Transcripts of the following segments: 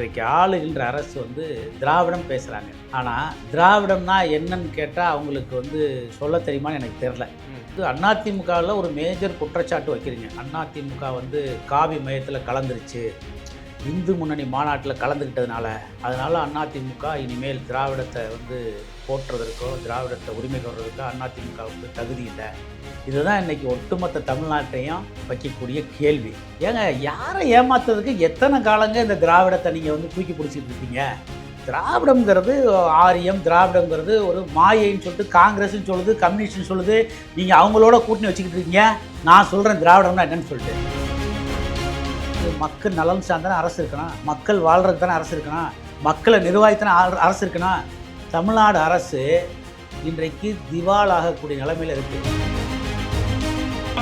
இன்றைக்கு ஆளுகின்ற அரசு வந்து திராவிடம் பேசுகிறாங்க ஆனால் திராவிடம்னா என்னன்னு கேட்டால் அவங்களுக்கு வந்து சொல்ல தெரியுமான்னு எனக்கு தெரில இது அதிமுகவில் ஒரு மேஜர் குற்றச்சாட்டு வைக்கிறீங்க. அதிமுக வந்து காவி மையத்தில் கலந்துருச்சு. இந்து முன்னணி மாநாட்டில் கலந்துக்கிட்டதுனால அதனால் அதிமுக இனிமேல் திராவிடத்தை வந்து போற்றுறதற்கோ திராவிடத்தை உரிமை கொள்றதுக்கோ அதிமுகவுக்கு தகுதி இல்லை. இதுதான் இன்னைக்கு ஒட்டுமொத்த தமிழ்நாட்டையும் வைக்கக்கூடிய கேள்வி. ஏங்க யாரை ஏமாத்துறதுக்கு எத்தனை காலங்க இந்த திராவிடத்தை நீங்கள் வந்து தூக்கி பிடிச்சிட்டு இருக்கீங்க? திராவிடம்ங்கிறது ஆரியம் திராவிடங்கிறது ஒரு மாயைன்னு சொல்லிட்டு காங்கிரஸ்னு சொல்லுது கம்யூனிஸ்ட்னு சொல்லுது நீங்கள் அவங்களோட கூட்டணி வச்சுக்கிட்டு இருக்கீங்க. நான் சொல்கிறேன் திராவிடம்னா என்னன்னு சொல்லிட்டு. இது மக்கள் நலன் சார்ந்தானே அரசு இருக்கணும். மக்கள் வாழ்றதுக்கு தானே அரசு இருக்கணும். மக்களை நிர்வாகித்தானே அரசு இருக்கணும். தமிழ்நாடு அரசு இன்றைக்கு திவால் ஆகக்கூடிய நிலைமையில இருக்கு.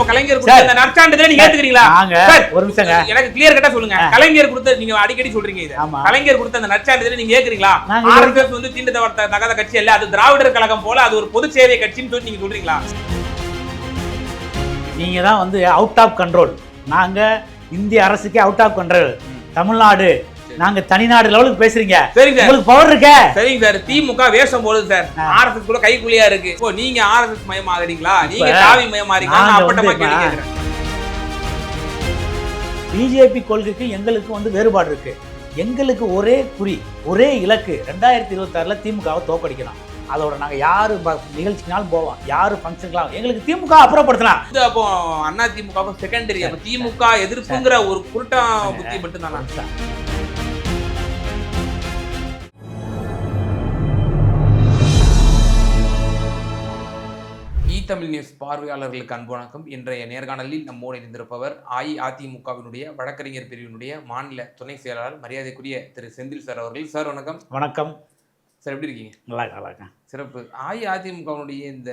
கலைஞர் கொடுத்த அந்த நற்சான்றிதழை நீங்க ஏத்துக்கிறீங்களா? ஒரு நிமிஷங்க. எனக்கு கிளியர் கட்டா சொல்லுங்க. கலைஞர் கொடுத்த நீங்க அடிக்கடி சொல்றீங்க இது. கலைஞர் கொடுத்த அந்த நற்சான்றிதழை நீங்க ஆர்எஸ்எஸ் வந்து தீண்டத்தவர்த்த தகாத கட்சி அல்ல அது திராவிடர் கழகம் போல அது ஒரு பொது சேவை கட்சின்னு சொல்லி நீங்க சொல்றீங்களா? நீங்க தான் வந்து அவுட் ஆஃப் கண்ட்ரோல் நாங்க இந்திய அரசுக்கே அவுட் ஆஃப் கண்ட்ரோல் தமிழ்நாடு நாங்க தனிநாடு லெவலுக்கு பேசுறீங்க. சரிங்க சார். உங்களுக்கு பவர் இருக்க. சரிங்க சார். திமுக வேஷம் போடுது சார். ஆர்எஸ்எஸ் கூட கைக்குள்ளியா இருக்கு. இப்போ நீங்க ஆர்எஸ்எஸ் நீங்க காவி மயமாறீங்களா நாங்க அப்பட்டமா இப்ப- கேட்கிறேன் பிஜேபி கொள்கைக்கு எங்களுக்கு வந்து வேறுபாடு இருக்கு. எங்களுக்கு ஒரே குறி ஒரே இலக்கு. ரெண்டாயிரத்தி இருபத்தாறுல திமுகவை தோக்கடிக்கணும் அதோட நாங்க யாரு நிகழ்ச்சிக்குனாலும் போவோம். யாரு ஃபங்க்ஷனுக்குலாம் எங்களுக்கு திமுக அப்புறப்படுத்தலாம். இது அப்போ அண்ணா திமுக செகண்டரி திமுக எதிர்ப்புங்கிற ஒரு குருட்டா புத்தி மட்டும் தானா தமிழ் நியூஸ் பார்வையாளர்களுக்கு அன்பு வணக்கம். இன்றைய நேர்காணலில் நம்மோடு இணைந்திருப்பவர் அஇஅதிமுகவினுடைய வழக்கறிஞர் பிரிவினுடைய மாநில துணை செயலாளர் மரியாதைக்குரிய திரு செந்தில் சார் அவர்கள். சார் வணக்கம். வணக்கம். சார் எப்படி இருக்கீங்க? நல்லா நல்லா இருக்கேன் சிறப்பு. அஇஅதிமுகவினுடைய இந்த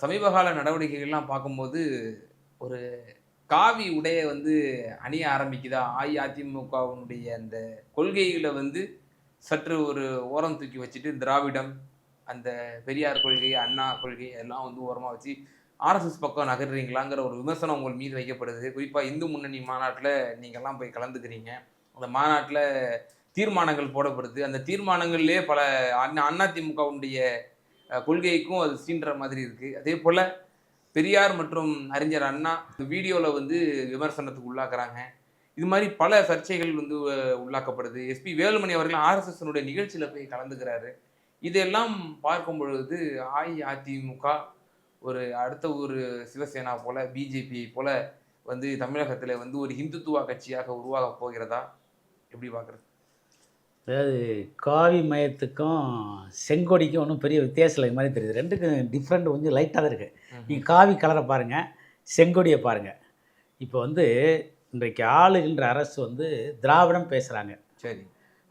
சமீபகால நடவடிக்கைகள்லாம் பார்க்கும்போது ஒரு காவி உடைய வந்து அணிய ஆரம்பிக்குதா? அஇஅதிமுகவினுடைய அந்த கொள்கைகளை வந்து சற்று ஒரு ஓரம் தூக்கி வச்சுட்டு திராவிடம் அந்த பெரியார் கொள்கை அண்ணா கொள்கை எல்லாம் வந்து ஓரமாக வச்சு ஆர்எஸ்எஸ் பக்கம் நகர்றீங்களாங்கிற ஒரு விமர்சனம் உங்கள் மீது வைக்கப்படுது. குறிப்பாக இந்து முன்னணி மாநாட்டில் நீங்கள்லாம் போய் கலந்துக்கிறீங்க. அந்த மாநாட்டில் தீர்மானங்கள் போடப்படுது. அந்த தீர்மானங்கள்லேயே பல அண்ணா அதிமுகவுடைய கொள்கைக்கும் அது சீன்ற மாதிரி இருக்குது அதே போல் பெரியார் மற்றும் அறிஞர் அண்ணா இந்த வீடியோவில் வந்து விமர்சனத்துக்கு உள்ளாக்குறாங்க. இது மாதிரி பல சர்ச்சைகள் வந்து உள்ளாக்கப்படுது. எஸ்பி வேலுமணி அவர்கள் ஆர்எஸ்எஸ்னுடைய நிகழ்ச்சியில் போய் கலந்துக்கிறாரு. இதெல்லாம் பார்க்கும் பொழுது அஇஅதிமுக ஒரு அடுத்த ஒரு சிவசேனா போல பிஜேபி போல வந்து தமிழகத்தில் வந்து ஒரு இந்துத்துவ கட்சியாக உருவாக போகிறதா? எப்படி பார்க்குறது? அதாவது காவி மயத்துக்கும் செங்கொடிக்கும் ஒன்றும் பெரிய வித்தியாசம் இல்லை மாதிரி தெரியுது. ரெண்டுக்கும் டிஃப்ரெண்ட் கொஞ்சம் லைட்டாக தான் இருக்குது நீங்கள் காவி கலரை பாருங்கள் செங்கொடியை பாருங்கள் இப்போ வந்து இன்றைக்கு ஆளுகின்ற அரசு வந்து திராவிடம் பேசுகிறாங்க சரி.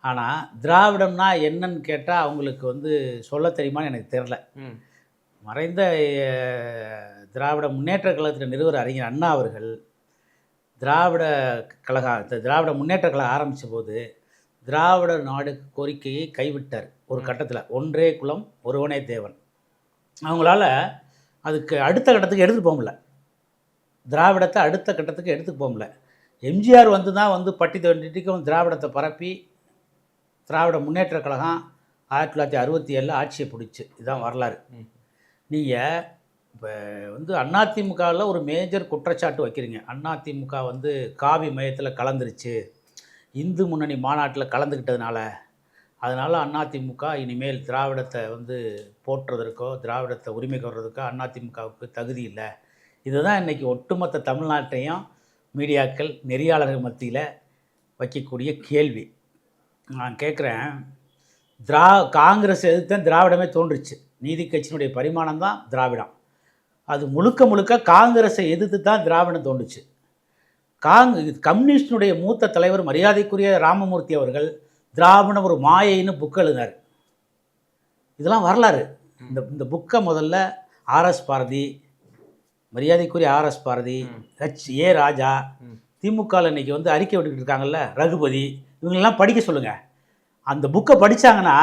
ஆனால் திராவிடம்னா என்னன்னு கேட்டால் அவங்களுக்கு வந்து சொல்ல தெரியுமான்னு எனக்கு தெரில மறைந்த திராவிட முன்னேற்ற கழகத்தின் நிறுவனர் அறிஞர் அண்ணா அவர்கள் திராவிட கழகம் திராவிட முன்னேற்ற கழகம் ஆரம்பித்த போது திராவிட நாடு கோரிக்கையை கைவிட்டார் ஒரு கட்டத்தில். ஒன்றே குலம் ஒருவனே தேவன். அவங்களால அதுக்கு அடுத்த கட்டத்துக்கு எடுத்துகிட்டு போக முடியல. திராவிடத்தை அடுத்த கட்டத்துக்கு எடுத்துட்டு போக முடியல. எம்ஜிஆர் வந்து தான் வந்து பட்டி தொண்டிக்கும் திராவிடத்தை பரப்பி திராவிட முன்னேற்ற கழகம் ஆயிரத்தி தொள்ளாயிரத்தி அறுபத்தி ஏழில் ஆட்சியை பிடிச்சி. இதுதான் வரலாறு. நீங்கள் இப்போ வந்து அதிமுகவில் ஒரு மேஜர் குற்றச்சாட்டு வைக்கிறீங்க. அதிமுக வந்து காவி மையத்தில் கலந்துருச்சு. இந்து முன்னணி மாநாட்டில் கலந்துக்கிட்டதுனால அதனால் அதிமுக இனிமேல் திராவிடத்தை வந்து போற்றுறதற்கோ திராவிடத்தை உரிமை கோர்றதுக்கோ அதிமுகவுக்கு தகுதி இல்லை. இதுதான் இன்றைக்கி ஒட்டுமொத்த தமிழ்நாட்டையும் மீடியாக்கள் நெறியாளர்கள் மத்தியில் வைக்கக்கூடிய கேள்வி. நான் கேட்குறேன் திரா காங்கிரஸ் எதிர்த்து திராவிடமே தோன்றுச்சு. நீதி கட்சியினுடைய பரிமாணம் தான் திராவிடம். அது முழுக்க முழுக்க காங்கிரஸை எதிர்த்து தான் திராவிடம் தோன்றுச்சு. காங் கம்யூனிஸ்டினுடைய மூத்த தலைவர் மரியாதைக்குரிய ராமமூர்த்தி அவர்கள் திராவிடம் ஒரு மாயைன்னு புக் எழுதினார். இதெல்லாம் வரலாறு. இந்த இந்த புக்கை முதல்ல ஆர்எஸ் பாரதி மரியாதைக்குரிய RS Bharathi. H A Raja. திமுகவில் இன்னைக்கு வந்து அறிக்கை விட்டுக்கிட்டு இருக்காங்கல்ல ரகுபதி இவங்களெல்லாம் படிக்க சொல்லுங்கள் அந்த புக்கை படித்தாங்கன்னா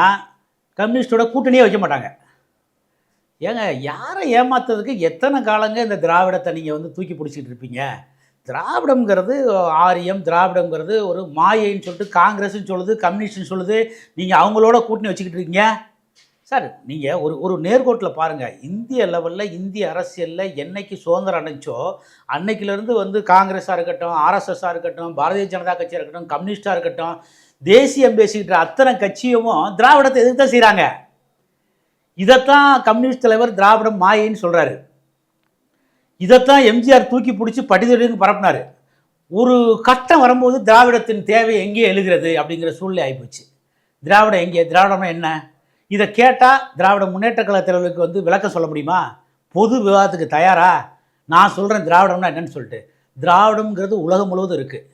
கம்யூனிஸ்டோட கூட்டணியே வைக்க மாட்டாங்க. ஏங்க யாரை ஏமாத்துறதுக்கு எத்தனை காலங்க இந்த திராவிடத்தை நீங்கள் வந்து தூக்கி பிடிச்சிட்டு இருப்பீங்க? திராவிடம்ங்கிறது ஆரியம் திராவிடம்ங்கிறது ஒரு மாயைன்னு சொல்லிட்டு காங்கிரஸ்ன்னு சொல்லுது கம்யூனிஸ்ட்னு சொல்லுது நீங்கள் அவங்களோட கூட்டணி வச்சுக்கிட்டு இருக்கீங்க. சார் நீங்கள் ஒரு ஒரு நேர்கோட்டில் பாருங்கள் இந்திய லெவலில் இந்திய அரசியலில் என்னைக்கு சுதந்திரம் அடைஞ்சோ அன்னைக்கிலேருந்து வந்து காங்கிரஸாக இருக்கட்டும் ஆர்எஸ்எஸ்ஸாக இருக்கட்டும் பாரதிய ஜனதா கட்சியாக இருக்கட்டும் கம்யூனிஸ்டாக இருக்கட்டும் தேசியம் பேசிக்கிட்ட அத்தனை கட்சியும் திராவிடத்தை எதிர்த்து தான் செய்கிறாங்க இதைத்தான் கம்யூனிஸ்ட் தலைவர் திராவிடம் மாயின்னு சொல்கிறாரு இதைத்தான் எம்ஜிஆர் தூக்கி பிடிச்சி படிதடின்னு பரப்புனார். ஒரு கட்டம் வரும்போது திராவிடத்தின் தேவை எங்கே எழுகிறது அப்படிங்கிற சூழ்நிலை ஆகிப்போச்சு திராவிடம் எங்கே? திராவிடம்னா என்ன? இதை கேட்டால் திராவிட முன்னேற்ற கழக தலைவர்களுக்கு வந்து விளக்கம் சொல்ல முடியுமா? பொது விவாதத்துக்கு தயாரா? நான் சொல்கிறேன் திராவிடம்னா என்னன்னு சொல்லிட்டு. திராவிடம்ங்கிறது உலகம் முழுவதும் இருக்குது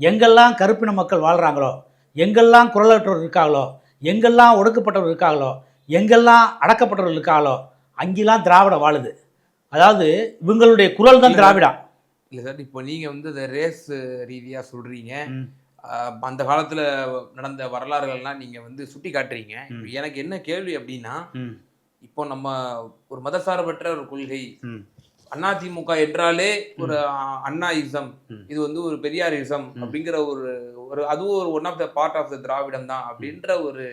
எங்கெல்லாம் கருப்பின மக்கள் வாழ்கிறாங்களோ எங்கெல்லாம் குரலற்றவர் இருக்காங்களோ எங்கெல்லாம் ஒடுக்கப்பட்டவர் இருக்காங்களோ எங்கெல்லாம் அடக்கப்பட்டவர் இருக்காங்களோ அங்கெல்லாம் திராவிடம் வாழுது. அதாவது இவங்களுடைய குரல் தான் திராவிடம். இல்லை சார் இப்போ நீங்கள் வந்து இந்த ரேஸ் ரீதியாக சொல்கிறீங்க. அந்த காலத்தில் நடந்த வரலாறுகள்லாம் நீங்கள் வந்து சுட்டி காட்டுறீங்க. எனக்கு என்ன கேள்வி அப்படின்னா இப்போ நம்ம ஒரு மதசார்பற்ற ஒரு கொள்கை அதிமுக என்றாலே ஒரு அண்ணா இசம். இது வந்து ஒரு பெரியார் இசம். அப்படிங்கிற ஒரு ஒரு அதுவும் ஒரு one of the part of the திராவிடம் தான் அப்படின்ற ஒரு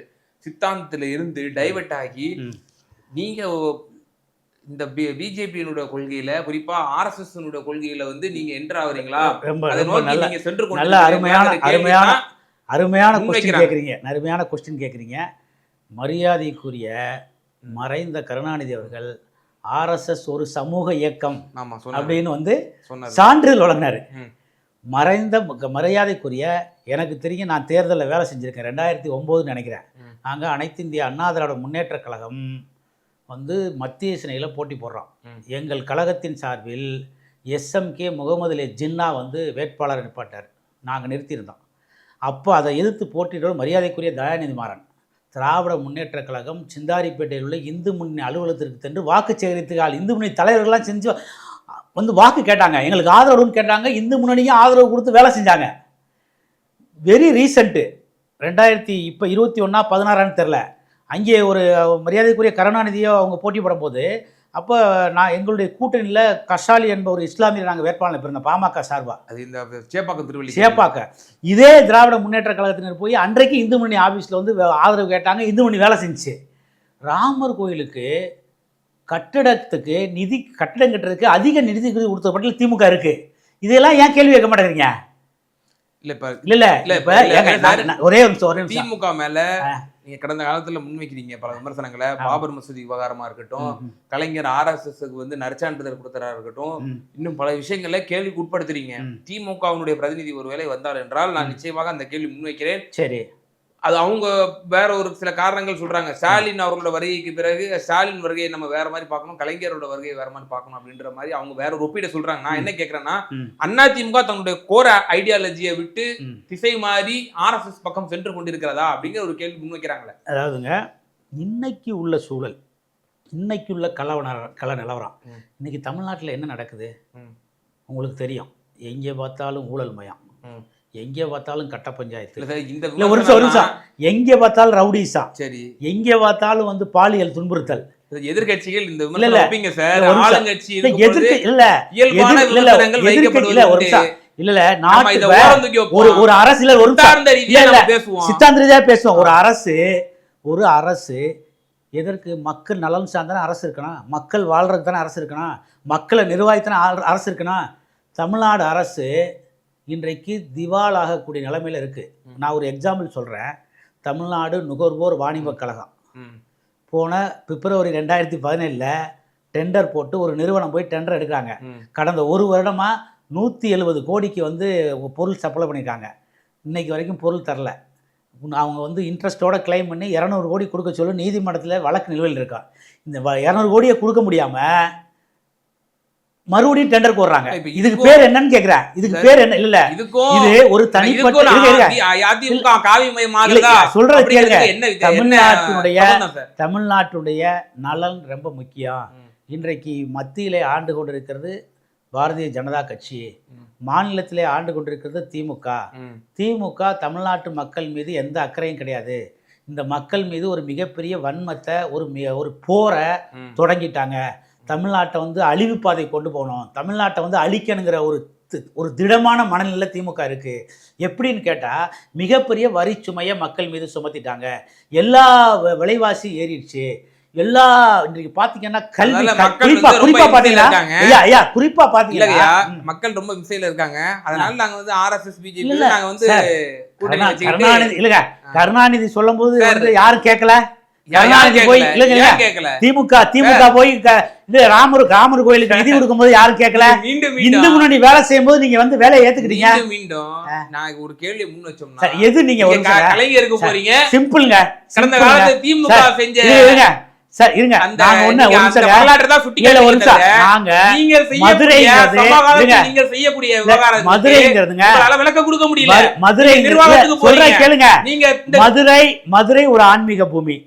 சித்தாந்தத்துல இருந்து டைவர்ட் ஆகி. நீங்க இந்த பிஜேபியினுடைய கொள்கையில குறிப்பா ஆர்எஸ்எஸ் கொள்கையில வந்து நீங்க என்டர் ஆகுறீங்களா நீங்க சென்று நல்ல அருமையான அருமையான அருமையான கொஸ்டின். கேட்குறீங்க அருமையான கொஸ்டின் கேட்குறீங்க மரியாதைக்குரிய மறைந்த கருணாநிதி அவர்கள் ஆர்எஸ்எஸ் ஒரு சமூக இயக்கம் அப்படின்னு வந்து சான்றிதழ் வழங்கினார். மறைந்த மரியாதைக்குரிய எனக்கு தெரியும் நான் தேர்தலில் வேலை செஞ்சுருக்கேன். ரெண்டாயிரத்தி ஒம்போதுன்னு நினைக்கிறேன். நாங்கள் அனைத்து இந்திய அண்ணா திராவிட முன்னேற்ற கழகம் வந்து மத்திய சினையில் போட்டி போடுறோம் ம். எங்கள் கழகத்தின் சார்பில் எஸ்எம்கே முகமது அலி ஜின்னா வந்து வேட்பாளர் நிப்பாட்டார் நாங்கள் நிறுத்தியிருந்தோம். அப்போ அதை எதிர்த்து போட்டியிட மரியாதைக்குரிய தயாநிதி மாறன். திராவிட முன்னேற்ற கழகம் சிந்தாரிப்பேட்டையில் உள்ள இந்து முன்னணி அலுவலகத்திற்கு சென்று வாக்கு சேகரித்துக்கால் இந்து முன்னணி தலைவர்கள்லாம் செஞ்சு வந்து வாக்கு கேட்டாங்க. எங்களுக்கு ஆதரவுன்னு கேட்டாங்க. இந்து முன்னணியும் ஆதரவு கொடுத்து வேலை செஞ்சாங்க. வெரி ரீசண்ட்டு ரெண்டாயிரத்தி இப்போ இருபத்தி ஒன்றா பதினாறான்னு தெரில அங்கே ஒரு மரியாதைக்குரிய கருணாநிதியோ அவங்க போட்டி போடும்போது அப்போ நான் எங்களுடைய கூட்டணியில் கஷாலி என்ப ஒரு இஸ்லாமியர் நாங்கள் வேட்பாளர் பிறந்தோம் பாமக சார்பா. அது இந்த சேப்பாக்கம் திருவள்ளி சேப்பாக்க. இதே திராவிட முன்னேற்ற கழகத்தினர் போய் அன்றைக்கு இந்து மணி ஆஃபீஸில் வந்து ஆதரவு கேட்டாங்க இந்து மணி வேலை செஞ்சுச்சு ராமர் கோயிலுக்கு கட்டடத்துக்கு நிதி கட்டடம் கட்டுறதுக்கு அதிக நிதி கொடுத்த பட்டியல் திமுக இருக்கு. இதெல்லாம் ஏன் கேள்வி கேட்க மாட்டேங்கிறீங்க? இல்ல இப்ப இல்ல இல்ல இப்ப ஒரே ஒரே நிமிஷம் திமுக மேல நீங்க கடந்த காலத்துல முன்வைக்கிறீங்க பல விமர்சனங்களை. பாபர் மசூதி விவகாரமா இருக்கட்டும் கலைஞர் ஆர்எஸ்எஸ்க்கு வந்து நற்சான்றிதழ் கொடுத்தரா இருக்கட்டும் இன்னும் பல விஷயங்களை கேள்விக்கு உட்படுத்துறீங்க. திமுகவினுடைய பிரதிநிதி ஒருவேளை வந்தார் என்றால் நான் நிச்சயமாக அந்த கேள்வி முன்வைக்கிறேன் சரி. அது அவங்க வேற ஒரு சில காரணங்கள் சொல்றாங்க ஸ்டாலின் அவர்களோட வருகைக்கு பிறகு ஸ்டாலின் வருகையை நம்ம வேற மாதிரி பார்க்கணும் கலைஞரோட வருகையை வேற மாதிரி பார்க்கணும் அப்படின்ற மாதிரி அவங்க வேற ஒரு ஒப்பீடை சொல்றாங்க நான் என்ன கேக்குறேன்னா ம். அதிமுக தன்னுடைய கோர ஐடியாலஜியை விட்டு. திசை மாறி ஆர்எஸ்எஸ் பக்கம் சென்று கொண்டிருக்கிறதா அப்படிங்கிற ஒரு கேள்வி முன்வைக்கிறாங்களே அதாவதுங்க இன்னைக்கு உள்ள சூழல் இன்னைக்கு உள்ள கல கல நிலவரம். இன்னைக்கு தமிழ்நாட்டில் என்ன நடக்குது. உங்களுக்கு தெரியும் எங்கே பார்த்தாலும் ஊழல் மயம். எங்கே பார்த்தாலும் கட்ட பஞ்சாயத்து. இந்த ஒரு நிமிஷம் ஒரு நிமிஷம். எங்கே பார்த்தாலும் ரவுடிசா. சரி. எங்கே பார்த்தாலும் வந்து பாலியல் துன்புறுத்தல். இந்த இல்ல, சார். ஆளுங்கட்சி எதிர்க்க இல்லை இயல்பான இல்ல, ஒரு. நிமிஷம். இல்ல நாட்டு ஒரு. ஒரு அரசு இல்ல ஒரு. சித்தாந்த ரீதியா பேசுவோம். ஒரு அரசு ஒரு அரசு எதற்கு மக்கள் நலன் சார்ந்தானே அரசு இருக்கணும். மக்கள் வாழ்றதுக்கு தானே அரசு இருக்கணும். மக்களை நிர்வாகித்தானே அரசு இருக்கணும். தமிழ்நாடு அரசு இன்றைக்கு திவால் ஆகக்கூடிய நிலைமையில இருக்கு. ம். நான் ஒரு எக்ஸாம்பிள் சொல்றேன். தமிழ்நாடு நுகர்வோர் வாணிபக் கழகம். போன பிப்ரவரி ரெண்டாயிரத்தி பதினேழில் டெண்டர் போட்டு ஒரு நிறுவனம் போய் டெண்டர் எடுக்கிறாங்க. கடந்த ஒரு வருடமாக நூற்றி எழுபது கோடிக்கு வந்து பொருள் சப்ளை பண்ணியிருக்காங்க இன்னைக்கு வரைக்கும் பொருள் தரல. அவங்க வந்து இன்ட்ரெஸ்ட்டோட கிளைம் பண்ணி இரநூறு கோடி கொடுக்க சொல்லி நீதிமன்றத்தில் வழக்கு நிலுவையில் இருக்கா இந்த வ- இரநூறு கோடியை கொடுக்க முடியாமல் மறுபடியும் டெண்டர் போடுறாங்க இதுக்கு பேர் என்னன்னு கேட்குறேன் இதுக்கு பேர் என்ன இல்லை இதுக்கும் இது ஒரு தனிப்பட்ட சொல்றது கேளுங்க. தமிழ்நாட்டினுடைய? தமிழ்நாட்டுடைய நலன் ரொம்ப முக்கியம். இன்றைக்கு மத்தியிலே ஆண்டு கொண்டிருக்கிறது பாரதிய ஜனதா கட்சி. மாநிலத்திலே ஆண்டு கொண்டிருக்கிறது திமுக. திமுக தமிழ்நாட்டு மக்கள் மீது எந்த அக்கறையும் கிடையாது இந்த மக்கள் மீது ஒரு மிகப்பெரிய வன்மத்தை ஒரு ஒரு போரை. தொடங்கிட்டாங்க தமிழ்நாட்டை வந்து அழிவு பாதை கொண்டு போகணும். தமிழ்நாட்டை வந்து அழிக்கணுங்கிற ஒரு ஒரு திடமான மனநிலை திமுக இருக்கு. எப்படின்னு கேட்டா மிகப்பெரிய வரி சுமையை மக்கள் மீது சுமத்திட்டாங்க. எல்லா விலைவாசி ஏறிடுச்சு. எல்லா இன்னைக்கு பாத்தீங்கன்னா கல்வி குறிப்பா பாத்தீங்கன்னா. ஐயா குறிப்பா பாத்தீங்கன்னா. மக்கள் ரொம்ப விசையில இருக்காங்க. அதனால நாங்க வந்து ஆர்எஸ்எஸ் பிஜேபி. நாங்க வந்து கருணாநிதி இல்லங்க கருணாநிதி சொல்லும் போது யாரும் கேட்கல? திமுக திமுக போய் இது ராமர் ராமர் கோயிலுக்கு நிதி கொடுக்கும்போது யாரும் கேட்கல? இந்து முன்னணி வேலை செய்யும்போது நீங்க வந்து வேலையை ஏத்துக்கிட்டீங்க. மீண்டும் நான் ஒரு கேள்வி முன் வச்சோம்னா எது நீங்க ஒரு கலைஞருக்கு போறீங்க. சிம்பிள்ங்க கடந்த. காலத்துல திமுக செஞ்ச இரு- இருங்க. சார் இருங்க. நாங்க ஒண்ணு ஒரு நிமிஷம் வரலாற்றை தான் சுட்டி இல்ல ஒரு நிமிஷம். நாங்க நீங்க செய்யக்கூடிய மதுரைங்கிறதுங்க. விளக்க கொடுக்க முடியல. மதுரை நிர்வாகத்துக்கு சொல்ற. கேளுங்க. நீங்க மதுரை மதுரை ஒரு ஆன்மீக பூமி.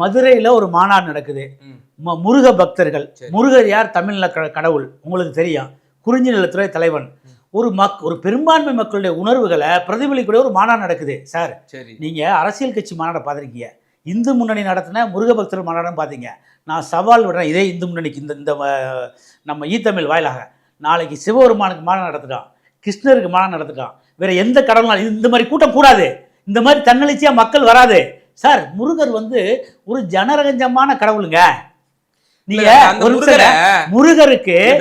மதுரையில ஒரு மாநாடு நடக்குது. முருக பக்தர்கள். முருகர் யார்? தமிழ்ல கடவுள். உங்களுக்கு தெரியும். குறிஞ்சி நிலத்துறை தலைவன். ஒரு மக் ஒரு பெரும்பான்மை மக்களுடைய உணர்வுகளை பிரதிபலிக்கக்கூடிய ஒரு மாநாடு நடக்குது சார் சரி. நீங்க அரசியல் கட்சி மாநாடை பார்த்துருக்கீங்க. இந்து முன்னணி நடத்தின முருக பக்தர் மாநாடுன்னு பார்த்தீங்க. நான் சவால் விடுறேன். இதே இந்து முன்னணிக்கு இந்த இந்த நம்ம ஈத்தமிழ் வாயிலாக. நாளைக்கு சிவபெருமானுக்கு மாநாடு நடத்திட்டோம் கிருஷ்ணருக்கு மாநாடு நடத்திட்டோம் வேற எந்த கடவுள் இந்த மாதிரி கூட்டம் கூடாது. இந்த மாதிரி தன்னெழுச்சியா மக்கள் வராது. சார் முருகர் வந்து ஒரு ஜனரஞ்சமான கடவுளுங்க. நீங்க முருகருக்கு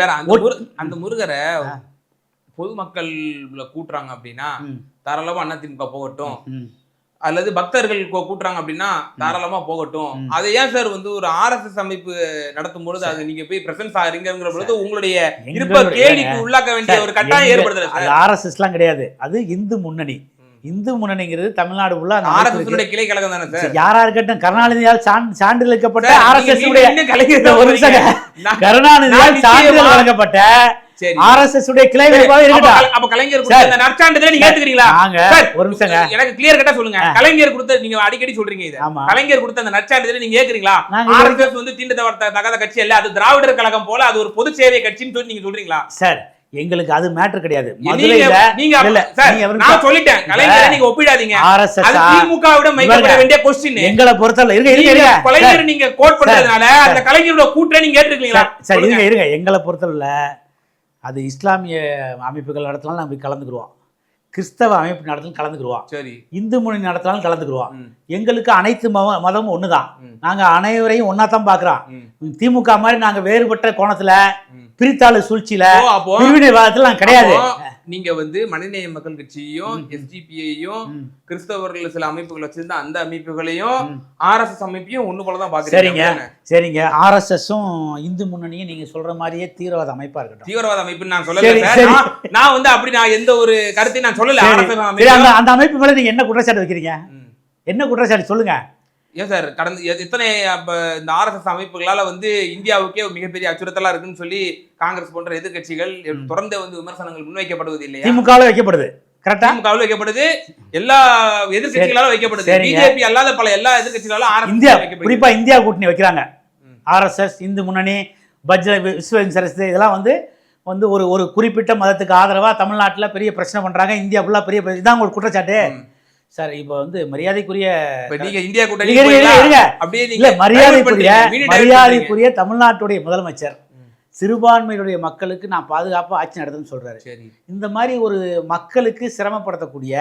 அந்த முருகரை பொதுமக்கள் கூட்டுறாங்க அப்படின்னா தாராளமா அதிமுக போகட்டும். ம். அல்லது பக்தர்கள் கூட்டுறாங்க அப்படின்னா தாராளமா போகட்டும். அதை ஏன் சார் வந்து ஒரு ஆர்எஸ்எஸ் அமைப்பு நடத்தும் பொழுது அது நீங்க போய் பிரசன்ஸ் ஆகிறீங்கிற பொழுது உங்களுடைய இருப்ப கேள்விக்கு உள்ளாக்க வேண்டிய ஒரு கட்டாயம் எங்க- ஏற்படுதுல அது சார் ஆர்எஸ்எஸ்லாம் கிடையாது. அது இந்து முன்னணி. இந்து முன்னணிங்கிறது தமிழ்நாடு உள்ள. ஆர்எஸ்எஸ் கிளை கழகம் தானே சார்? யாரா இருக்கட்டும் கருணாநிதியால் சான்- சான்றிதழ்க்கப்பட்ட ஆர்எஸ்எஸ் நிமிஷம். கருணாநிதியால் சான்றிதழ் வழங்கப்பட்ட ஆர்எஸ்எஸ் உடைய கிளை இருக்கட்டும். அப்ப கலைஞர் கொடுத்த நற்சான்றிதழை நீங்க ஏத்துக்கிறீங்களா? ஒரு நிமிஷங்க எனக்கு கிளியர் கட்டா சொல்லுங்க. கலைஞர் கொடுத்த நீங்க அடிக்கடி சொல்றீங்க இது. ஆமா. கலைஞர் கொடுத்த அந்த நற்சான்றிதழை நீங்க வரைக்கும்- ஆர்எஸ்எஸ் வந்து தீண்ட தகாத கட்சி அல்ல அது திராவிடர் கழகம் போல அது ஒரு பொது சேவை கட்சின்னு சொல்லி நீங்க சொல்றீங்களா? சார் எங்களுக்கு அது மேட்டர் கிடையாது. மதுரையில நீங்க இல்ல, நான். சொல்லிட்டேன். கலைஞரை நீங்க ஒப்பிடாதீங்க. அது ஆர்எஸ்எஸ் திமுகவிடம் வைக்கப்பட இவங்க- வேண்டிய எங்களை பொறுத்தவரை இருங்க கலைஞர் நீங்க கோட் பண்றதுனால. அந்த கலைஞரோட கூட்டை நீங்க ஏற்றுக்கீங்களா சார், இருங்க இருங்க. எங்களை அது இஸ்லாமிய அமைப்புகள் நடத்தினாலும் போய் கலந்துக்குருவோம். கிறிஸ்தவ அமைப்பு நடத்தினாலும் கலந்துக்குருவோம். சரி. இந்து முன்னணி நடத்தினாலும் கலந்துக்குருவோம். எங்களுக்கு அனைத்து மத மதமும் ஒண்ணுதான். நாங்க அனைவரையும் ஒன்னா தான் பாக்குறோம் திமுக மாதிரி நாங்க வேறுபட்ட கோணத்துல. பிரித்தாளு சூழ்ச்சியில பிரிவினைவாதத்துல கிடையாது நீங்க வந்து மனிதநேய மக்கள் கட்சியையும் ம். எஸ்டிபியையும் ம், கிறிஸ்தவர்கள் சில அமைப்புகள் வச்சிருந்த அந்த அமைப்புகளையும். ஆர்எஸ்எஸ் அமைப்பையும் ஒண்ணு போல தான் பாக்குறீங்க சரிங்க. சரிங்க ஆர்எஸ்எஸும் இந்து முன்னணியும் நீங்க சொல்ற மாதிரியே தீவிரவாத அமைப்பா இருக்கட்டும் தீவிரவாத அமைப்புன்னு நான் சொல்லல. நான்- வந்து அப்படி நான் எந்த ஒரு கருத்தையும் நான் சொல்லல அமைப்பு அந்த அமைப்பு மேல நீங்க என்ன குற்றச்சாட்டு வைக்கிறீங்க. என்ன குற்றச்சாட்டு சொல்லுங்க ஏன் சார் கடந்த எத்தனை இந்த ஆர்எஸ்எஸ் அமைப்புகளால வந்து இந்தியாவுக்கே ஒரு மிகப்பெரிய அச்சுறுத்தலா இருக்குன்னு சொல்லி காங்கிரஸ் போன்ற எதிர்க்கட்சிகள் ம். தொடர்ந்து வந்து விமர்சனங்கள் முன்வைக்கப்படுவது இல்லையா திமுகவில் வைக்கப்படுது கரெக்டா திமுகவில் வைக்கப்படுது எல்லா எதிர்க்கட்சிகளாலும் வைக்கப்படுது. பிஜேபி அல்லாத பல எல்லா எதிர்க்கட்சிகளாலும் ஆர்எஸ்எஸ் இந்தியா வைக்கப்படுது குறிப்பா இந்தியா கூட்டணி வைக்கிறாங்க. ஆர்எஸ்எஸ் இந்து முன்னணி பஜ்ர விஸ்வ சரஸ்து இதெல்லாம் வந்து வந்து ஒரு ஒரு குறிப்பிட்ட மதத்துக்கு ஆதரவா தமிழ்நாட்டுல பெரிய பிரச்சனை பண்றாங்க இந்தியா ஃபுல்லா பெரிய. இதான் உங்களுக்கு குற்றச்சாட்டு. சார் இப்போ வந்து மரியாதைக்குரிய நீங்க இந்தியா கூட்டணி. அப்படியே இல்ல மரியாதைக்குரிய. மரியாதைக்குரிய தமிழ்நாட்டுடைய முதலமைச்சர். சிறுபான்மையினுடைய மக்களுக்கு நான் பாதுகாப்பா ஆட்சி நடத்துன்னு சொல்றாரு சரி இந்த மாதிரி ஒரு மக்களுக்கு சிரமப்படுத்தக்கூடிய.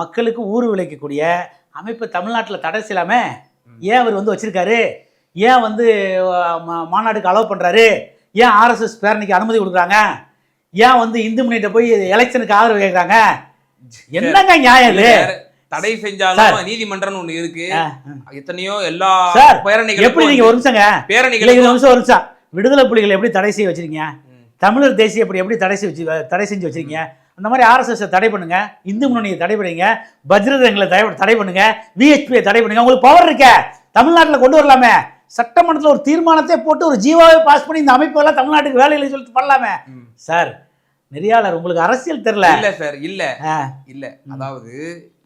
மக்களுக்கு ஊறு விளைக்கக்கூடிய அமைப்பு தமிழ்நாட்டில் தடை செய்யலாமே. ஏன் அவர் வந்து வச்சிருக்காரு ஏன் வந்து மாநாடுக்கு அலோவ் பண்றாரு ஏன் ஆர்எஸ்எஸ் பேரணிக்கு அனுமதி கொடுக்குறாங்க ஏன் வந்து இந்து முன்னிட்ட போய் எலெக்ஷனுக்கு ஆதரவு கேட்குறாங்க என்னங்க நியாயம் இது தடை செஞ்சாலும் நீதிமன்றம் ஒண்ணு இருக்கு. எத்தனையோ எல்லா சார், பேரணிகளுக்கும் எப்படி நீங்க ஒரு நிமிஷங்க. பேரணிகளுக்கும் ஒரு நிமிஷம் ஒரு நிமிஷம். விடுதலை புலிகளை எப்படி தடை செய்ய வச்சிருக்கீங்க. தமிழர் தேசிய எப்படி எப்படி தடை செஞ்சு தடை செஞ்சு வச்சிருக்கீங்க? அந்த மாதிரி ஆர்எஸ்எஸ் தடை பண்ணுங்க. இந்து முன்னணியை தடை பண்ணுங்க. பஜ்ரதங்களை தடை தடை பண்ணுங்க. விஹெச்பியை தடை பண்ணுங்க. உங்களுக்கு பவர் இருக்க. தமிழ்நாட்டில் கொண்டு வரலாமே. சட்டமன்றத்தில் ஒரு தீர்மானத்தை போட்டு ஒரு ஜீவாவை பாஸ் பண்ணி இந்த அமைப்பெல்லாம் தமிழ்நாட்டுக்கு வேலையில் சொல்லிட்டு பண்ணலாமே. சார் நெறியாளர் உங்களுக்கு அரசியல் தெரில இல்ல சார். இல்ல. இல்ல. அதாவது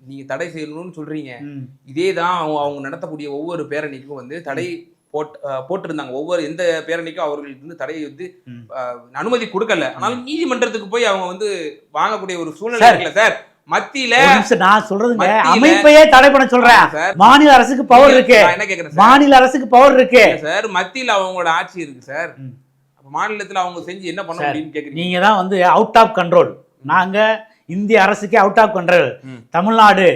நீங்க தடை செய்யணும்னு சொல்றீங்க. ம், இதேதான் அவங்க அவங்க நடத்தக்கூடிய ஒவ்வொரு பேரணிக்கும் வந்து தடை போட் போட்டிருந்தாங்க. ஒவ்வொரு எந்த பேரணிக்கும் அவர்களுக்கு வந்து தடையை வந்து அனுமதி கொடுக்கல. ஆனாலும் நீதிமன்றத்துக்கு போய் அவங்க வந்து வாங்கக்கூடிய ஒரு சூழ்நிலை. இருக்குல்ல சார். மத்தியில நான் சொல்றதுங்க. அமைப்பையே தடை பண்ண சொல்றேன். மாநில அரசுக்கு பவர் இருக்கு. என்ன கேக்குறேன் மாநில அரசுக்கு பவர் இருக்கு. சார் மத்தியில அவங்களோட ஆட்சி இருக்கு சார். மாநிலத்துல அவங்க செஞ்சு என்ன பண்ண சார், முடியும்னு கேக்குறீங்க? நீங்க தான் வந்து அவுட் ஆஃப் கண்ட்ரோல் நாங்க இந்திய அரசுக்கே அவுட் ஆஃப் கண்ட்ரோல். தமிழ்நாடு.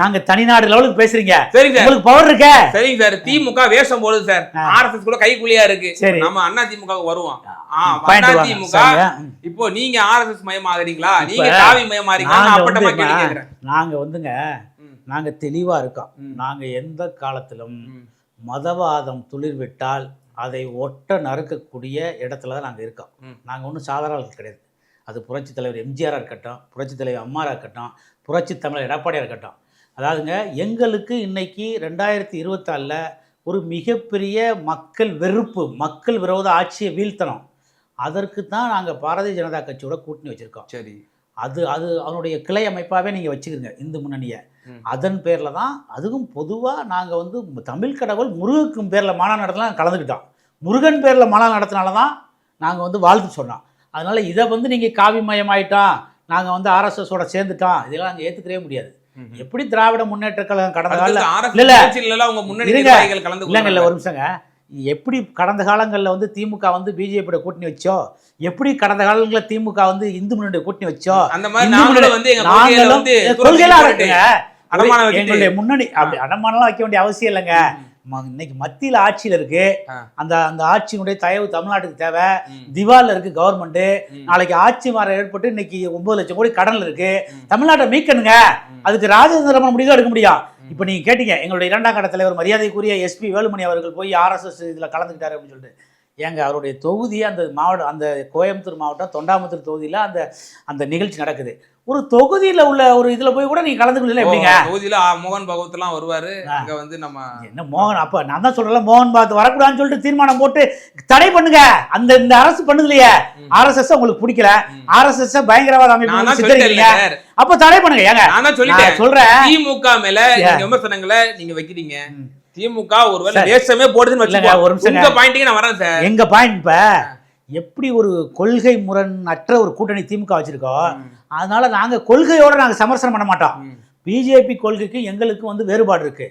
நாங்க தனிநாடு லெவலுக்கு பேசுறீங்க சரிங்க சார் உங்களுக்கு பவர் இருக்க சரிங்க சார் திமுக வேஷம் போடுது சார். ஆர்எஸ்எஸ் கூட கைக்குள்ளியா இருக்கு சரி. நம்ம அண்ணா திமுக வருவோம் அண்ணா திமுக. இப்போ நீங்க ஆர்எஸ்எஸ் நீங்க காவி மயமாறீங்களா நாங்க வந்து கேள்வி கேக்குறேன் நாங்க வந்துங்க. நாங்க தெளிவா இருக்கோம். நாங்க எந்த காலத்திலும். மதவாதம் துளிர்விட்டால் அதை ஒட்ட நறுக்கக்கூடிய இடத்துல தான் நாங்கள் இருக்கோம். நாங்கள் ஒன்றும் சாதாரண கிடையாது அது புரட்சித் தலைவர் எம்ஜிஆராக இருக்கட்டும் புரட்சித் தலைவர் அம்மாரா இருக்கட்டும் புரட்சித் தமிழர் எடப்பாடியாக இருக்கட்டும். அதாவதுங்க எங்களுக்கு இன்னைக்கு ரெண்டாயிரத்தி இருபத்தாலில் ஒரு மிகப்பெரிய மக்கள் வெறுப்பு மக்கள் விரோத ஆட்சியை வீழ்த்தணும். அதற்கு தான் நாங்கள் பாரதிய ஜனதா கட்சியோட கூட்டணி வச்சுருக்கோம். சரி. அது அது அதனுடைய கிளை அமைப்பாகவே நீங்கள் வச்சுக்கிறீங்க இந்து முன்னணியை. அதன் பேரில் தான் அதுவும் பொதுவாக நாங்கள் வந்து தமிழ் கடவுள் முருகக்கும் பேரில் மாநாடு நடத்தலாம் கலந்துக்கிட்டோம். முருகன் பேரில் மாநாடு நடத்தினால தான் நாங்கள் வந்து வாழ்த்து சொன்னோம். அதனால் இதை வந்து நீங்கள் காவிமயமாயிட்டோம் நாங்கள் வந்து ஆர்எஸ்எஸோட சேர்ந்துட்டோம். இதெல்லாம் நாங்கள் ஏற்றுக்கவே முடியாது. எப்படி திராவிட முன்னேற்ற கழகம் கடந்த கலந்து இல்லைங்க இல்லை. ஒரு நிமிஷங்க. எப்படி கடந்த காலங்களில் வந்து திமுக வந்து பிஜேபியோட கூட்டணி வச்சோ எப்படி கடந்த காலங்களில் திமுக வந்து இந்து முன்னணி கூட்டணி வச்சோ அந்த மாதிரி கொள்கையெல்லாம் எங்களுடைய முன்னணி அப்படி அடமானம்லாம் வைக்க வேண்டிய அவசியம் இல்லைங்க. இன்னைக்கு மத்தியில் ஆட்சியில் இருக்கு. அந்த அந்த ஆட்சியினுடைய தயவு தமிழ்நாட்டுக்கு தேவை. திவால்ல இருக்கு கவர்மெண்ட் ம். நாளைக்கு ஆட்சி மாற ஏற்பட்டு இன்னைக்கு ஒன்பது லட்சம் கோடி கடன்ல இருக்கு. தமிழ்நாட்டை மீட்கணுங்க. அதுக்கு ராஜேந்திரமன் முடிவு எடுக்க முடியும். இப்போ நீங்க கேட்டீங்க எங்களுடைய இரண்டாம் கட்ட தலைவர் மரியாதைக்குரிய எஸ்பி வேலுமணி அவர்கள் போய் ஆர்எஸ்எஸ் இதுல கலந்துக்கிட்டாரு அப்படின்னு சொல்லிட்டு ஏங்க அவருடைய தொகுதி அந்த மாவட்டம் அந்த கோயம்புத்தூர் மாவட்டம் தொண்டாமுத்தூர் தொகுதியில அந்த அந்த நிகழ்ச்சி நடக்குது. ஒரு தொகுதியில உள்ள ஒரு இதுல போய் கூட நீங்க கலந்துக்கல எப்படிங்க? தொகுதியில மோகன் பகவத் எல்லாம் வருவாரு. அங்க வந்து நம்ம என்ன மோகன் அப்ப நான் தான் சொல்றேன் மோகன் பாத் வரக்கூடாதுன்னு சொல்லிட்டு தீர்மானம் போட்டு தடை பண்ணுங்க. அந்த இந்த அரசு பண்ணுதுலையே. ம். ஆர்எஸ்எஸ் உங்களுக்கு பிடிக்கல. ஆர்எஸ்எஸ் பயங்கரவாத அமைப்பு சித்தரிக்கிறீங்க. அப்ப தடை பண்ணுங்க ஏங்க. நான் சொல்லிட்டேன். நான் சொல்றேன். திமுக மேல விமர்சனங்களை நீங்க வைக்கிறீங்க. திமுக ஒருவேளை. வேஷமே போடுதுன்னு இல்லைங்க, வச்சுக்கோ ஒரு நிமிஷங்க. உங்க பாயிண்ட்டுக்கு நான் வரேன் சார் எங்க பாயிண்ட் இப்ப எப்படி ஒரு கொள்கை முரண் அற்ற ஒரு கூட்டணி திமுக வச்சிருக்கோம். அதனால நாங்க கொள்கையோட நாங்க சமரசனம் பண்ண மாட்டோம். பிஜேபி கொள்கைக்கு எங்களுக்கு வந்து வேறுபாடு இருக்கு.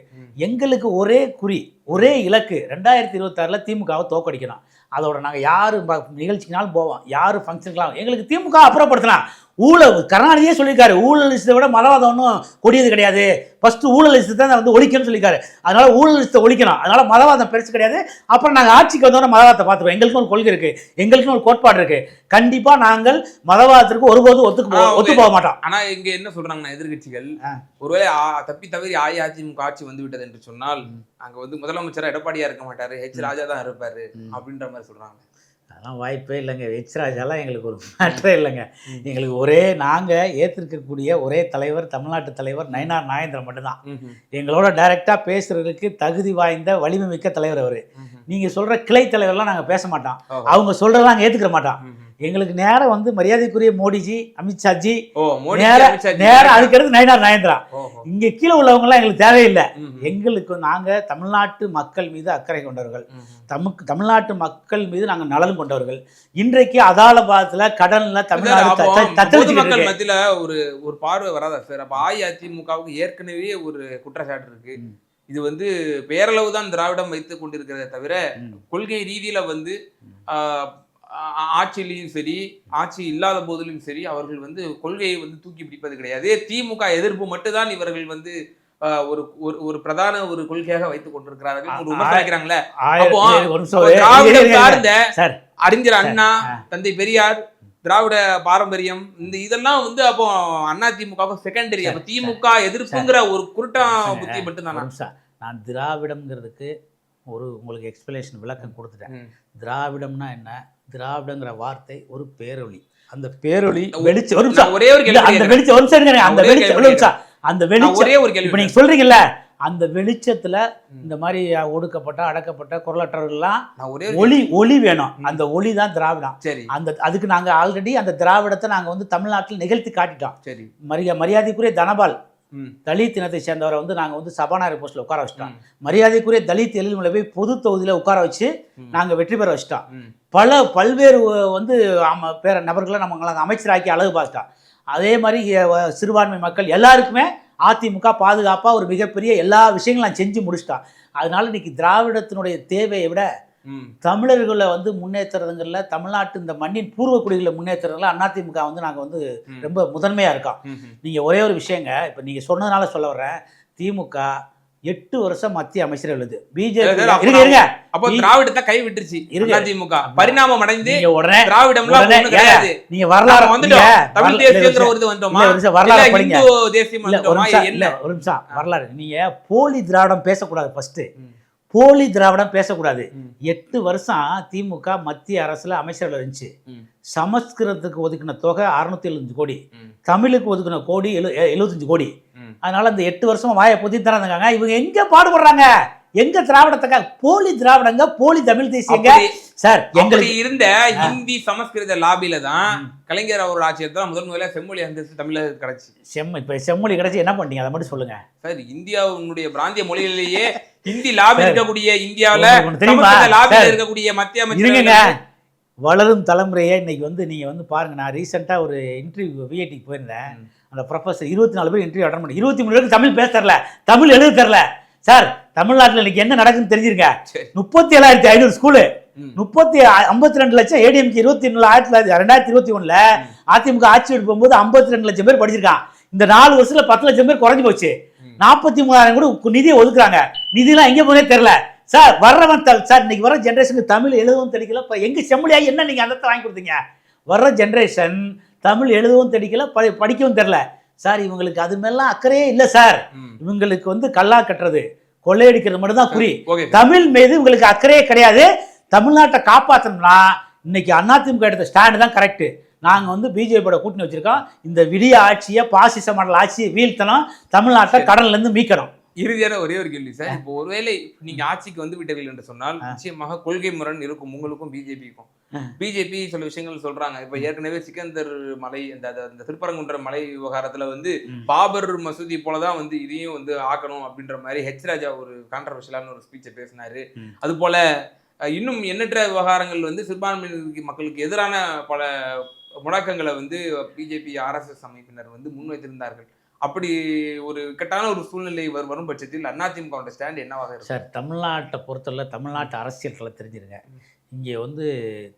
எங்களுக்கு ஒரே குறி ஒரே இலக்கு ரெண்டாயிரத்தி இருபத்தாறுல திமுகவை தோக்கடிக்கணும் அதோட நாங்கள் யார் நிகழ்ச்சிக்குனாலும் போவோம் யார் ஃபங்க்ஷனுக்குலாம் எங்களுக்கு திமுக அப்புறப்படுத்தலாம் ஊழல் கருணாநிதியே சொல்லியிருக்காரு. ஊழலிசத்தை விட மதவாதம் ஒன்றும் கொடியது கிடையாது. ஃபர்ஸ்ட் ஊழலிசத்தை தான் வந்து ஒழிக்கணும்னு சொல்லியிருக்காரு. அதனால ஊழலிசத்தை ஒழிக்கணும். அதனால மதவாதம் பெருசு கிடையாது. அப்புறம் நாங்கள் ஆட்சிக்கு வந்தோட மதவாதத்தை பார்த்துருவோம் எங்களுக்கும் ஒரு கொள்கை இருக்கு. எங்களுக்கும் ஒரு கோட்பாடு இருக்கு. கண்டிப்பாக நாங்கள் மதவாதத்திற்கு ஒருபோதும் ஒத்துக்கு ஒத்து போக மாட்டோம். ஆனா இங்க என்ன சொல்றாங்கன்னா எதிர்க்கட்சிகள் ஆ. ஒருவேளை தப்பி தவறி அஇஅதிமுக ஆட்சி வந்து விட்டது என்று சொன்னால் அங்க வந்து முதலமைச்சரா எடப்பாடியா இருக்க மாட்டாரு. ஹெச் ராஜா தான் இருப்பாரு. அப்படின்ற மாதிரி சொல்றாங்க. அதெல்லாம் வாய்ப்பே இல்லைங்க ஹெச் ராஜாலாம் எங்களுக்கு ஒரு மேட்டரே இல்லைங்க எங்களுக்கு ஒரே நாங்கள் ஏற்றிருக்கக்கூடிய ஒரே தலைவர் தமிழ்நாட்டு தலைவர் நயனார் நாகேந்திரன் மட்டும்தான். எங்களோட டைரெக்டாக பேசுறதுக்கு தகுதி வாய்ந்த வலிமை மிக்க தலைவர் அவர். நீங்கள் சொல்கிற கிளை தலைவர்லாம் நாங்கள் பேச மாட்டோம். அவங்க சொல்கிறதெல்லாம் நாங்கள் ஏற்றுக்கிற மாட்டோம். எங்களுக்கு நேரம் வந்து மரியாதைக்குரிய மோடிஜி அமித்ஷாஜி ஓ மோடி நேர அமித்ஷா ஜி. நேரம் அதுக்கடுத்து நயனார் நாகேந்திரா ஓஹோ. இங்கே கீழே உள்ளவங்கலாம் எங்களுக்கு தேவையில்லை. எங்களுக்கு நாங்கள் தமிழ்நாட்டு மக்கள் மீது அக்கறை கொண்டவர்கள். தமக்கு தமிழ்நாட்டு மக்கள் மீது நாங்கள் நலன் கொண்டவர்கள் இன்றைக்கு அதாலபாத்தில் கடல்ல தமிழ்நாடு ஒரு ஒரு பார்வை வராதா சார் அப்ப அஇஅதிமுகவுக்கு ஏற்கனவே ஒரு குற்றச்சாட்டு இருக்கு. இது வந்து பேரளவு தான் திராவிடம் வைத்துக் கொண்டிருக்கிறதே தவிர. கொள்கை ரீதியில வந்து ஆட்சியிலையும் சரி ஆட்சி இல்லாத போதிலும் சரி அவர்கள் வந்து கொள்கையை வந்து தூக்கி பிடிப்பது கிடையாது. திமுக எதிர்ப்பு மட்டும்தான் இவர்கள் வந்து ஒரு ஒரு- பிரதான ஒரு கொள்கையாக வைத்துக் கொண்டிருக்கிறார்கள். அப்போ சார் அறிஞர் அண்ணா. தந்தை பெரியார் திராவிட பாரம்பரியம் இந்த இதெல்லாம் வந்து அப்போ அண்ணா திமுக செகண்டரி அப்ப திமுக எதிர்ப்புங்கிற ஒரு குருட்டா. புத்தி மட்டும்தானா? நான் திராவிடம்ங்கிறதுக்கு ஒரு உங்களுக்கு எக்ஸ்பிளனேஷன் விளக்கம் கொடுத்துட்டேன். திராவிடம்னா என்ன? திராவிடங்கிற வார்த்தை ஒரு பேரொளி. அந்த பேரொளி நான் வெளிச்சம் ஒரு நிமிஷம். ஒரே ஒரு கேள்வி அந்த. வெளிச்சம் ஒரு நிமிஷம் அந்த வெளிச்சம் கேள்வி ஒரு நிமிஷம். அந்த வெளிச்சம் ஒரே ஒரு கேள்வி நீங்க சொல்றீங்கல்ல அந்த வெளிச்சத்துல. இந்த மாதிரி ஒடுக்கப்பட்ட அடக்கப்பட்ட குரலற்றவர்கள்லாம் ஒளி ஒளி வேணும். அந்த ஒளி தான் திராவிடம். சரி. அந்த அதுக்கு நாங்க ஆல்ரெடி அந்த திராவிடத்தை நாங்க வந்து தமிழ்நாட்டில் நிகழ்த்தி காட்டிட்டோம். சரி. மரியா மரியாதைக்குரிய தனபால். தலித் இனத்தை சேர்ந்தவரை வந்து நாங்க வந்து சபாநாயகர் போஸ்ட்ல உட்கார வச்சிட்டோம். மரியாதைக்குரிய தலித் எழில்மலை போய் பொது தொகுதியில உட்கார வச்சு ம். நாங்க வெற்றி பெற வச்சிட்டோம். பல பல்வேறு வந்து பேர நபர்களை நம்ம அமைச்சராக்கி அழகு பார்த்துட்டோம் அதே மாதிரி சிறுபான்மை மக்கள் எல்லாருக்குமே அதிமுக பாதுகாப்பாக ஒரு மிகப்பெரிய எல்லா விஷயங்களும் நான் செஞ்சு முடிச்சிட்டோம் அதனால இன்னைக்கு திராவிடத்தினுடைய தேவையை விட தமிழர்களை வந்து முன்னேற்றுறதுங்களில் தமிழ்நாட்டு இந்த மண்ணின் பூர்வ குடிகளை முன்னேற்றுறதுல அதிமுக வந்து நாங்கள் வந்து. ரொம்ப முதன்மையாக இருக்கோம். நீங்கள் ஒரே ஒரு விஷயங்க இப்போ நீங்கள் சொன்னதுனால சொல்ல வர்றேன். திமுக எட்டு வருஷம் மத்திய அமைச்சர் எழுது பிஜேபி இருங்க இருங்க. அப்போ திராவிடத்தை கை விட்டுருச்சு. இருங்க. அதிமுக பரிணாமம் அடைந்து உடனே கிடையாது. நீங்க வரலாறு வந்துட்டோம். நீங்க தமிழ் தேசியங்கிற ஒரு இல்ல வரலாறு படிங்க. தேசியம் ஒரு நிமிஷம் வரலாறு. நீங்க போலி திராவிடம் பேசக்கூடாது ஃபர்ஸ்ட் போலி திராவிடம் பேசக்கூடாது. எட்டு வருஷம் திமுக மத்திய அரசுல அமைச்சர்கள் இருந்துச்சு. சமஸ்கிருதத்துக்கு ஒதுக்கின தொகை அறுநூத்தி எழுபத்தஞ்சு கோடி. தமிழுக்கு ஒதுக்கின கோடி எழு எழுபத்தஞ்சு கோடி. அதனால இந்த எட்டு வருஷமா வாயை பொத்தி தராங்க இவங்க எங்க பாடுபடுறாங்க எங்க திராவிடத்துக்கா போலி திராவிடங்க போலி தமிழ் தேசியங்க சார் எங்களுக்கு இருந்த இந்தி சமஸ்கிருத லாபில தான் கலைஞர் அவரோட ஆட்சியர் தான் முதல் முதல்ல செம்மொழி அந்தஸ்து தமிழக கிடைச்சு. செம் இப்ப செம்மொழி கிடைச்சி என்ன பண்ணீங்க அதை மட்டும் சொல்லுங்க. சார் இந்தியாவுடைய பிராந்திய மொழிகளிலேயே ஹிந்தி லாபி இருக்கக்கூடிய இந்தியாவுல தெரியுமா? சார், இருக்கக்கூடிய மத்திய அமைச்சர் வளரும் தலைமுறையை இன்னைக்கு வந்து நீங்க வந்து பாருங்க நான் ரீசெண்டா ஒரு இன்டர்வியூ விஐடிக்கு போயிருந்தேன். அந்த ப்ரொஃபஸர் இருபத்தி நாலு பேர் இன்டர்வியூ அட்டன் பண்ணி இருபத்தி மூணு பேருக்கு தமிழ் பேச தரல தமிழ் எழுத தரல சார் தமிழ்நாட்டில் இன்னைக்கு என்ன நடக்குன்னு தெரிஞ்சிருக்க சரி. முப்பத்தி ஏழாயிரத்தி ஐநூறு ஸ்கூலு. முப்பத்தி ஐம்பத்தி ரெண்டு லட்சம் ஏடிஎம்கே இருபத்தி நாலு ஆயிரத்தி தொள்ளாயிரத்தி ரெண்டாயிரத்தி இருபத்தி ஒண்ணுல அதிமுக ஆட்சி எடுக்கும் போது ஐம்பத்தி ரெண்டு லட்சம் பேர் படிச்சிருக்கான். இந்த நாலு வருஷத்துல பத்து லட்சம் பேர் குறைஞ்சு போச்சு. நாற்பத்தி மூணாயிரம் கூட நிதியை ஒதுக்குறாங்க. நிதியெல்லாம் எங்க போனே தெரியல. சார் வர்றவன் சார் இன்னைக்கு வர ஜென்ரேஷனுக்கு தமிழ் எழுதவும் தெரியல இப்ப எங்க செம்மொழியாகி என்ன நீங்க அந்த வாங்கி கொடுத்தீங்க? வர்ற ஜென்ரேஷன் தமிழ் எழுதவும் தெரியல ப- படிக்கவும் தெரியல. சார் இவங்களுக்கு அது மேலாம் அக்கறையே இல்லை சார். இவங்களுக்கு வந்து கல்லா கட்டுறது கொள்ளையடிக்கிறது மட்டும் தான் குறி. தமிழ் மீது உங்களுக்கு அக்கறையே கிடையாது. தமிழ்நாட்டை காப்பாற்றணும்னா இன்னைக்கு அதிமுக எடுத்த ஸ்டாண்டு தான் கரெக்ட் நாங்க வந்து பிஜேபியோட கூட்டணி வச்சிருக்கோம். இந்த விடிய ஆட்சியை பாசிச மாடல் ஆட்சியை வீழ்த்தணும். தமிழ்நாட்டை கடல்ல இருந்து மீட்கணும். இறுதியான ஒரே ஒரு கேள்வி சார். இப்போ ஒருவேளை நீங்க ஆட்சிக்கு வந்து விட்டீர்கள் என்று சொன்னால் நிச்சயமாக கொள்கை முரண் இருக்கும் உங்களுக்கும் பிஜேபிக்கும். பிஜேபி சில விஷயங்கள் சொல்றாங்க. இப்ப ஏற்கனவே சிக்கந்தர் மலை அந்த அந்த- திருப்பரங்குன்ற மலை விவகாரத்துல வந்து. பாபர் மசூதி போலதான் வந்து இதையும் வந்து ஆக்கணும் அப்படின்ற மாதிரி ஹெச் ராஜா ஒரு கான்ட்ரவர்ஷியலான ஒரு ஸ்பீச்சை பேசினாரு. அது போல இன்னும் எண்ணற்ற விவகாரங்கள் வந்து சிறுபான்மையினருக்கு மக்களுக்கு எதிரான பல முழக்கங்களை வந்து பிஜேபி ஆர்எஸ்எஸ் அமைப்பினர் வந்து முன்வைத்திருந்தார்கள் அப்படி ஒரு இக்கட்டான ஒரு சூழ்நிலை வரும் வரும் பட்சத்தில் அதிமுக ஸ்டாண்ட் என்னவாக இருக்கும் சார் தமிழ்நாட்டை பொறுத்தவரை தமிழ்நாட்டு அரசியல்களை தெரிஞ்சிருங்க இங்கே வந்து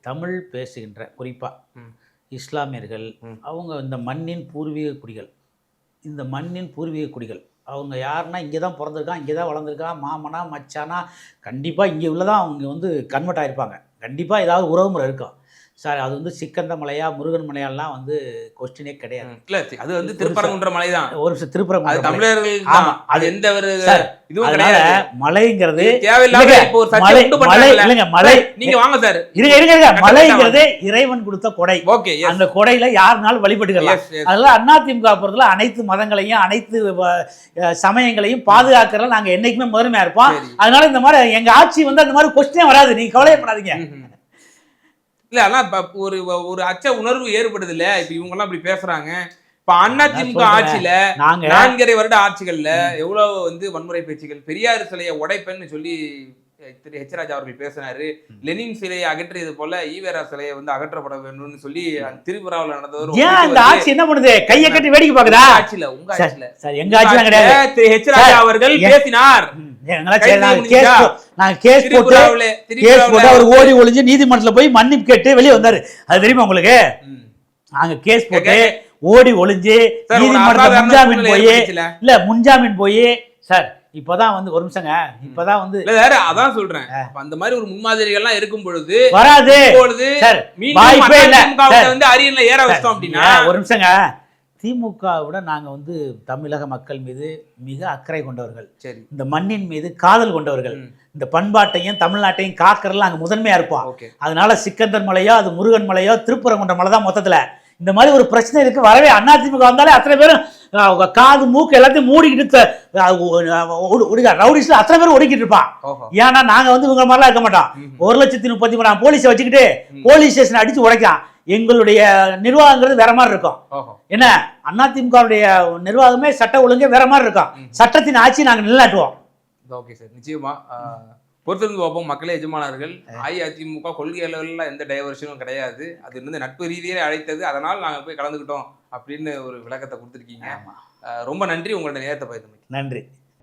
தமிழ் பேசுகின்ற குறிப்பா ம். இஸ்லாமியர்கள். அவங்க இந்த மண்ணின் பூர்வீக குடிகள் இந்த மண்ணின் பூர்வீக குடிகள் அவங்க யாருன்னா இங்கே தான் பிறந்திருக்கான் இங்கே தான் வளர்ந்துருக்கான் மாமனா மச்சானா கண்டிப்பாக இங்கே உள்ளதான் அவங்க வந்து கன்வெர்ட் ஆகிருப்பாங்க கண்டிப்பாக ஏதாவது உறவுமுறை இருக்கும் சார் அது வந்து சிக்கந்த மலையா முருகன் மலையாலாம் வந்து கொஸ்டினே கிடையாது இல்ல அது வந்து திருப்பரங்குன்ற மலைதான். ஒரு நிமிஷம் அது தமிழர்கள் ஆமா, தான். அது எந்த ஒரு இதுவும் கிடையாது. மலைங்கிறது தேவையில்லாம மலை மலை. இல்லைங்க மலை. நீங்க வாங்க சார். இருங்க இருங்க இருங்க. மலைங்கிறது இறைவன் கொடுத்த கொடை. ஓகே அந்த கொடையில யாருனாலும் வழிபட்டுக்கலாம். எஸ் அதனால அதிமுக பொறுத்தல அனைத்து மதங்களையும் அனைத்து சமயங்களையும் பாதுகாக்கிறதுல நாங்க என்னைக்குமே முதன்மையா இருப்போம். அதனால இந்த மாதிரி எங்க ஆட்சி வந்து அந்த மாதிரி கொஸ்டினே வராது. நீங்க கவலையப்படாதீங்க. இல்ல ஆனா ஒரு ஒரு அச்ச உணர்வு ஏற்படுது இல்ல இப்ப இவங்க எல்லாம் இப்படி பேசுறாங்க. இப்ப அதிமுக சொல்றேன். ஆட்சியில நான்கரை வருட ஆட்சிகள்ல எவ்வளவு வந்து வன்முறை பேச்சுகள்? பெரியார் சிலையை உடைப்பேன்னு சொல்லி திரு ஹெச் ராஜா அவர்கள் பேசினாரு. லெனின் சிலையை அகற்றியது போல ஈவேரா சிலையை வந்து அகற்றப்பட வேண்டும்னு சொல்லி அந்த திரிபுராவுல நடந்த ஒரு ஏன் ஒழிப்பு ஆட்சி என்ன பண்ணுது? கையை கட்டி வேடிக்கை உங்க ஆட்சியில உங்க ஆட்சியில. சார் எங்க ஆட்சிலாம் கிடையாது. திரு ஹெச் ராஜா அவர்கள்? பேசினார். நாங்க? கேஸ் போட்டு கேஸ் போட்டு அவர் ஓடி ஒளிஞ்சு நீதிமன்றத்துல போய் மன்னிப்பு கேட்டு வெளியே வந்தாரு. அது தெரியுமா உங்களுக்கு. நாங்க கேஸ் போட்டு ஓடி ஒளிஞ்சு நீதிமன்றத்துல முன்ஜாமீன் போய். இல்ல முன்ஜாமீன் போய் சார் இப்பதான் வந்து ஒரு நிமிஷங்க. இப்பதான் வந்து வேற அதான் சொல்றேன். அந்த மாதிரி ஒரு முன்மாதிரிகள்லாம் இருக்கும் பொழுது வராது. இப்பொழுது சார் மீண்டும். வந்து அரியணையில ஏற வச்சிட்டோம் அப்படின்னா ஒரு நிமிஷங்க. திமுக விட நாங்க வந்து தமிழக மக்கள் மீது மிக அக்கறை கொண்டவர்கள். சரி. இந்த மண்ணின் மீது காதல் கொண்டவர்கள். இந்த பண்பாட்டையும் தமிழ்நாட்டையும் காக்கறதுல நாங்க முதன்மையா இருப்போம் அதனால சிக்கந்தர் மலையோ அது முருகன் மலையோ திருப்பரங்குன்ற மலை தான் மொத்தத்துல. இந்த மாதிரி ஒரு பிரச்சனை இருக்கு. வரவே அதிமுக வந்தாலே அத்தனை பேரும் காது மூக்கு எல்லாத்தையும் மூடிக்கிட்டு ரவுடிஸ்ல அத்தனை பேரும் ஒடுக்கிட்டு இருப்பான் ஏன்னா நாங்க வந்து இவங்க மாதிரிலாம் இருக்க மாட்டோம். ஒரு லட்சத்தி முப்பத்தி மூணாயிரம் போலீஸை வச்சுக்கிட்டு. போலீஸ் ஸ்டேஷன் அடிச்சு உடைக்கலாம் எங்களுடைய நிர்வாகங்கிறது வேற மாதிரி இருக்கும். என்ன? அதிமுகவுடைய நிர்வாகமே சட்ட ஒழுங்கே வேற மாதிரி இருக்கும். சட்டத்தின் ஆட்சி நாங்க நிலைநாட்டுவோம். ஓகே சார் நிச்சயமா பொறுத்திருந்து பார்ப்போம். மக்களே எஜமானர்கள் அஇஅதிமுக கொள்கை அளவில் எந்த டைவர்ஷனும் கிடையாது. அது வந்து நட்பு ரீதியிலே அழைத்தது. அதனால் நாங்க போய் கலந்துக்கிட்டோம் அப்படின்னு ஒரு விளக்கத்தை கொடுத்துருக்கீங்க. ரொம்ப நன்றி. உங்களோட நேரத்தை பகிர்ந்து நன்றி.